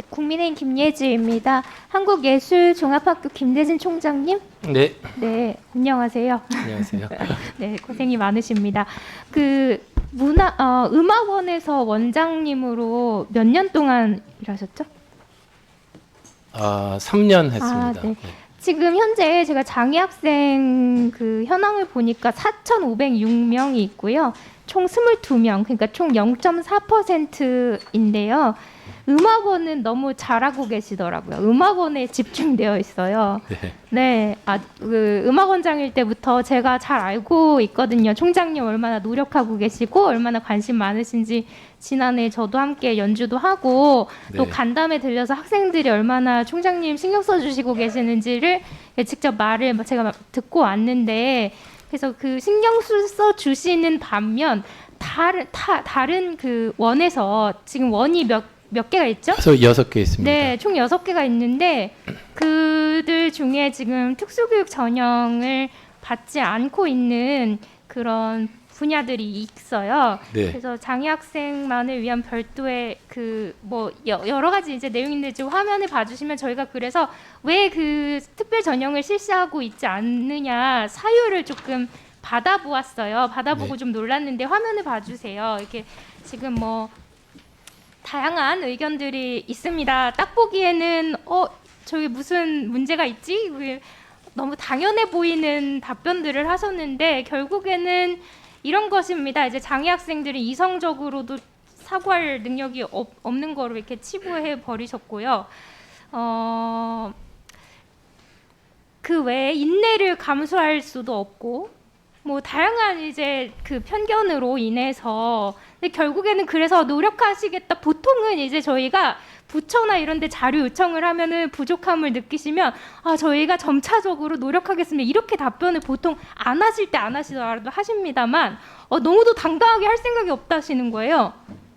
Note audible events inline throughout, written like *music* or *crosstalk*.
네, 국민의힘 김예지입니다. 한국예술종합학교 김대진 총장님, 네, 네 안녕하세요. 안녕하세요. *laughs* 네 고생이 많으십니다. 그 문화 어, 음악원에서 원장님으로 몇 년 동안 일하셨죠? 아, 3년 했습니다. 아, 네. 지금 현재 제가 장애 학생 그 현황을 보니까 4,506명이 있고요. 총 22명, 그러니까 총 0.4%인데요. 음악원은 너무 잘하고 계시더라고요. 음악원에 집중되어 있어요. 네. 네, 아, 그 음악원장일 때부터 제가 잘 알고 있거든요. 총장님 얼마나 노력하고 계시고 얼마나 관심 많으신지 지난해 저도 함께 연주도 하고 또 네. 간담회 들려서 학생들이 얼마나 총장님 신경 써주시고 계시는지를 직접 말을 제가 듣고 왔는데 그래서 그 신경 써 주시는 반면 다른 타, 다른 그 원에서 지금 원이 몇 몇 개가 있죠? 그래서 여섯 개 있습니다. 네, 총 여섯 개가 있는데 그들 중에 지금 특수교육 전형을 받지 않고 있는 그런 분야들이 있어요. 네. 그래서 장애 학생만을 위한 별도의 그 뭐 여러 가지 이제 내용인데 지금 화면을 봐주시면 저희가 그래서 왜 그 특별 전형을 실시하고 있지 않느냐 사유를 조금 받아보았어요. 받아보고 네. 좀 놀랐는데 화면을 봐주세요. 이렇게 지금 뭐 다양한 의견들이 있습니다. 딱 보기에는 어 저기 무슨 문제가 있지? 왜 너무 당연해 보이는 답변들을 하셨는데 결국에는 이런 것입니다. 이제 장애 학생들이 이성적으로도 사고할 능력이 없, 없는 거로 이렇게 치부해 버리셨고요. 어, 그 외에 인내를 감수할 수도 없고 뭐 다양한 이제 그 편견으로 인해서 근데 결국에는 그래서 노력하시겠다 보통은 이제 저희가 부처나 이런 데 자료 요청을 하면은 부족함을 느끼시면 아 저희가 점차적으로 노력하겠습니다 이렇게 답변을 보통 안 하실 때 안 하시더라도 하십니다만 어, 너무도 당당하게 할 생각이 없다시는 거예요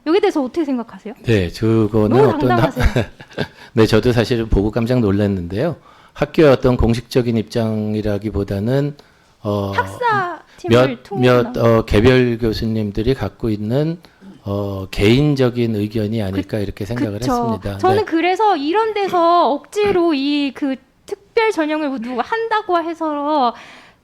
여기에 대해서 어떻게 생각하세요? 네, 저거는 너무 어떤 학- 당당하세요 *laughs* 네, 저도 사실은 보고 깜짝 놀랐는데요. 학교의 어떤 공식적인 입장이라기보다는 어, 학사 몇, 통해서 몇 어, 개별 교수님들이 갖고 있는 어, 개인적인 의견이 아닐까 이렇게 생각을 그쵸. 했습니다. 저는 네. 그래서 이런 데서 억지로 이 그 특별 전형을 누가 한다고 해서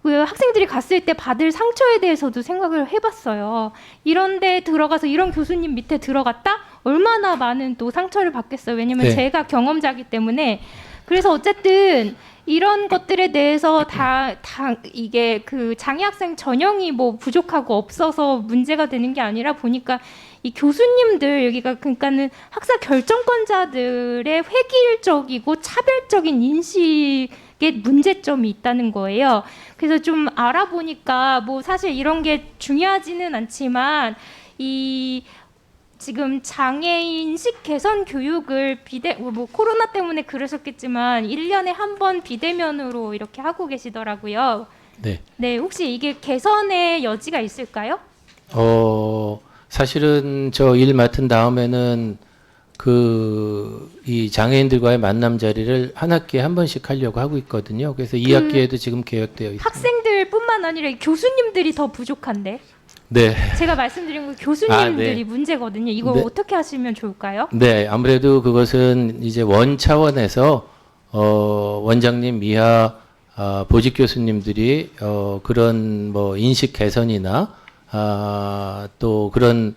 그 학생들이 갔을 때 받을 상처에 대해서도 생각을 해봤어요. 이런 데 들어가서 이런 교수님 밑에 들어갔다? 얼마나 많은 또 상처를 받겠어요. 왜냐면 네. 제가 경험자기 때문에. 그래서 어쨌든 이런 것들에 대해서 다, 다 이게 그 장애 학생 전형이 뭐 부족하고 없어서 문제가 되는 게 아니라 보니까 이 교수님들 여기가 그러니까는 학사 결정권자들의 획일적이고 차별적인 인식에 문제점이 있다는 거예요. 그래서 좀 알아보니까 뭐 사실 이런 게 중요하지는 않지만 이 지금 장애인식 개선 교육을 비대 뭐 코로나 때문에 그러셨겠지만 1년에 한 번 비대면으로 이렇게 하고 계시더라고요. 네. 네, 혹시 이게 개선의 여지가 있을까요? 어, 사실은 저 일 맡은 다음에는 그 이 장애인들과의 만남 자리를 한 학기에 한 번씩 하려고 하고 있거든요. 그래서 이그 학기에도 지금 계획되어 있습니다. 학생들뿐만 아니라 교수님들이 더 부족한데 네. 제가 말씀드린 건 교수님들이 아, 네. 문제거든요. 이걸 네. 어떻게 하시면 좋을까요? 네, 아무래도 그것은 이제 원 차원에서 어, 원장님 이하 아, 보직 교수님들이 어, 그런 뭐 인식 개선이나 아, 또 그런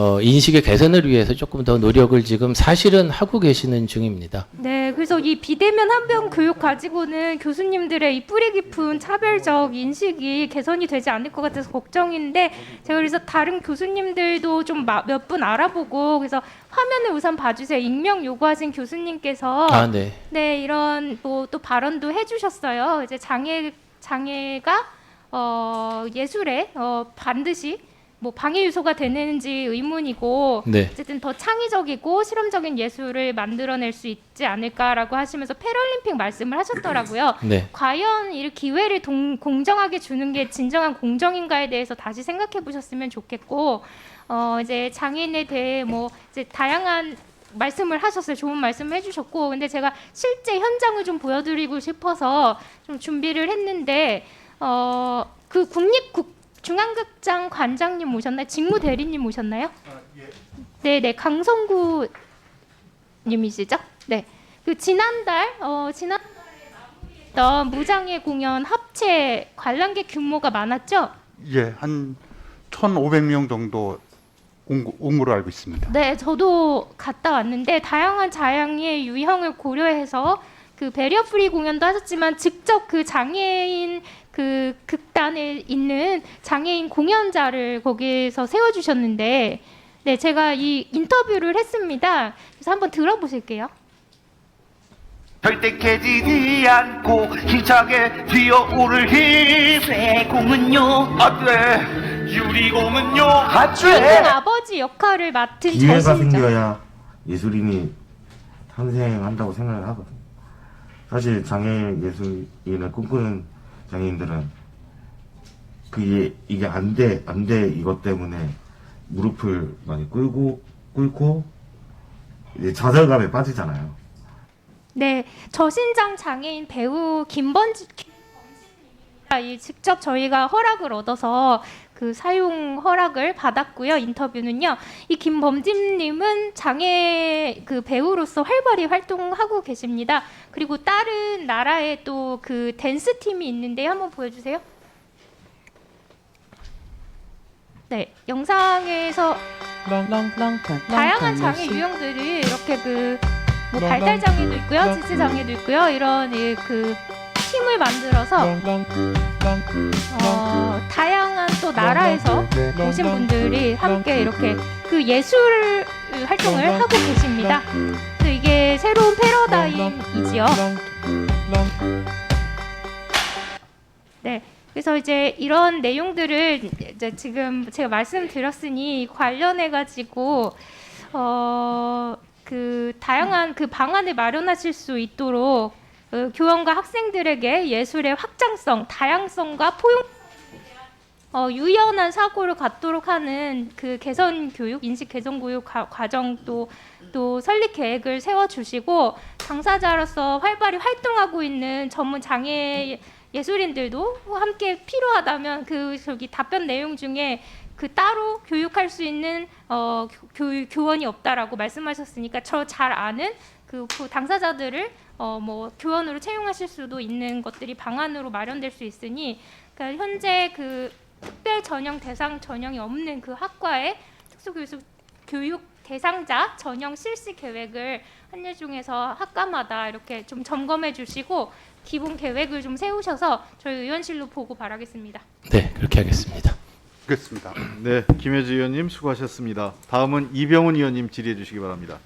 어, 인식의 개선을 위해서 조금 더 노력을 지금 사실은 하고 계시는 중입니다. 네, 그래서 이 비대면 한병 교육 가지고는 교수님들의 이 뿌리 깊은 차별적 인식이 개선이 되지 않을 것 같아서 걱정인데 제가 그래서 다른 교수님들도 좀 몇 분 알아보고 그래서 화면을 우선 봐주세요. 익명 요구하신 교수님께서 아, 네. 네 이런 또, 또 발언도 해주셨어요. 이제 장애 장애가 어, 예술에 어, 반드시 뭐 방해 요소가 되는지 의문이고 네. 어쨌든 더 창의적이고 실험적인 예술을 만들어낼 수 있지 않을까라고 하시면서 패럴림픽 말씀을 하셨더라고요. *clears throat* 네. 과연 이 기회를 동, 공정하게 주는 게 진정한 공정인가에 대해서 다시 생각해 보셨으면 좋겠고 어 이제 장애인에 대해 뭐 이제 다양한 말씀을 하셨어요. 좋은 말씀을 해주셨고 근데 제가 실제 현장을 좀 보여드리고 싶어서 좀 준비를 했는데 어 그 국립국 중앙극장 관장님 오셨나요? 직무 대리님 오셨나요? 네, 네 강성구 님이시죠? 네. 그 지난달 어 지난달에 마무리했던 무장애 공연 합체 관람객 규모가 많았죠? 예, 한 1,500명 정도 온, 거- 온 걸로 알고 있습니다. 네, 저도 갔다 왔는데 다양한 자양의 유형을 고려해서 그 베리어 프리 공연도 하셨지만 직접 그 장애인 그 극단에 있는 장애인 공연자를 거기에서 세워 주셨는데 네, 제가 이 인터뷰를 했습니다. 그래서 한번 들어보실게요. 절대 깨지지 않고 힘차게 뛰어오를 힘 쇠공은요 안돼 유리공은요 안돼 아버지 역할을 맡은 기회가 저신이죠. 생겨야 예술인이 탄생한다고 생각을 하거든. 사실 장애 예술인을 꿈꾸는 장애인들은 그게 이게 안 돼, 안 돼 이것 때문에 무릎을 많이 꿇고 꿇고 좌절감에 빠지잖아요. 네, 저신장 장애인 배우 김번지. 이 직접 저희가 허락을 얻어서 그 사용 허락을 받았고요. 인터뷰는요. 이 김범진님은 장애 그 배우로서 활발히 활동하고 계십니다. 그리고 다른 나라에 또 그 댄스 팀이 있는데 한번 보여주세요. 네, 영상에서 다양한 장애 유형들이 이렇게 그 뭐 발달 장애도 있고요, 지체 장애도 있고요. 이런 이그 팀을 만들어서 어, 다양한 또 나라에서 오신 분들이 함께 이렇게 그 예술 활동을 하고 계십니다. 그래서 이게 새로운 패러다임이지요. 네. 그래서 이제 이런 내용들을 이제 지금 제가 말씀드렸으니 관련해 가지고 어, 그 다양한 그 방안을 마련하실 수 있도록 어, 교원과 학생들에게 예술의 확장성, 다양성과 포용 어, 유연한 사고를 갖도록 하는 그 개선 교육, 인식 개선 교육 과- 과정 또, 또 설립 계획을 세워주시고 당사자로서 활발히 활동하고 있는 전문 장애 예술인들도 함께 필요하다면 그 저기 답변 내용 중에 그 따로 교육할 수 있는 어, 교, 교원이 없다라고 말씀하셨으니까 저 잘 아는 그, 그 당사자들을 어, 뭐 교원으로 채용하실 수도 있는 것들이 방안으로 마련될 수 있으니 그러니까 현재 그 특별 전형 대상 전형이 없는 그 학과의 특수교육 교육 대상자 전형 실시 계획을 한예중에서 학과마다 이렇게 좀 점검해 주시고 기본 계획을 좀 세우셔서 저희 의원실로 보고 바라겠습니다. 네, 그렇게 하겠습니다. 그렇습니다. 네, 김혜지 의원님 수고하셨습니다. 다음은 이병훈 의원님 질의해 주시기 바랍니다.